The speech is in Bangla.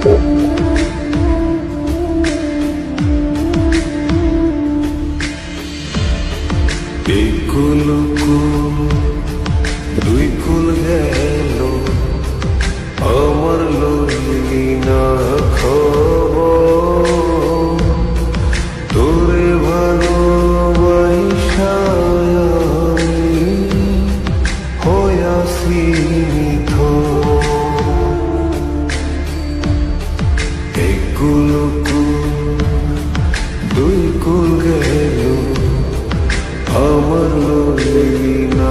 কুল কুল দুই কুল গেল। আমার লইলি না তোরে ভালো বৈশায় হয়াসি কুলকু দুই কুল গেল আমার লিনা